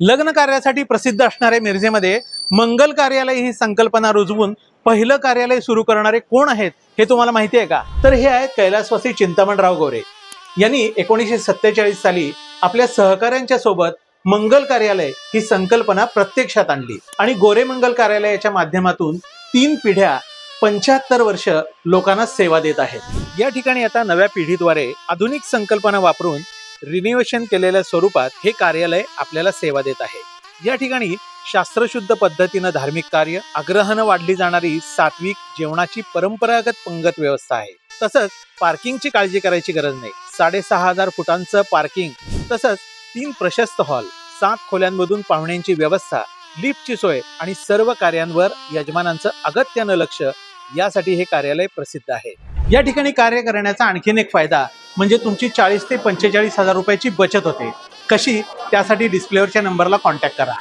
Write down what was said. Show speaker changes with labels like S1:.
S1: लग्न कार्यासाठी प्रसिद्ध असणाऱ्या मिरजेमध्ये मंगल कार्यालय ही संकल्पना रुजवून पहिलं कार्यालय सुरू करणारे कोण आहेत हे तुम्हाला माहिती आहे का? तर हे आहेत कैलासवासी चिंतामणराव गोरे. यांनी एकोणीसशे सत्तेचाळीस साली आपल्या सहकाऱ्यांच्या सोबत मंगल कार्यालय ही संकल्पना प्रत्यक्षात आणली. आणि गोरे मंगल कार्यालयाच्या माध्यमातून तीन पिढ्या पंच्याहत्तर वर्ष लोकांना सेवा देत आहेत. या ठिकाणी आता नव्या पिढीद्वारे आधुनिक संकल्पना वापरून रिनिवेशन केलेल्या स्वरूपात हे कार्यालय आपल्याला सेवा देत आहे. या ठिकाणी शास्त्रशुद्ध पद्धतीनं धार्मिक कार्य आग्रहानं वाढली जाणारी सात्विक जेवणाची परंपरागत पंगत व्यवस्था आहे. तसंच पार्किंगची काळजी करायची गरज नाही. साडेसहा हजार फुटांचं पार्किंग तसंच तीन प्रशस्त हॉल सात खोल्यांमधून पाहुण्यांची व्यवस्था लिफ्टची सोय आणि सर्व कार्यांवर यजमानांचं अगत्यानं लक्ष यासाठी हे कार्यालय प्रसिद्ध आहे. या ठिकाणी कार्य करण्याचा आणखीन एक फायदा म्हणजे तुमची चाळीस ते पंचेचाळीस हजार रुपयाची बचत होते. कशी? त्यासाठी डिस्प्लेवरच्या नंबरला कॉन्टॅक्ट करा.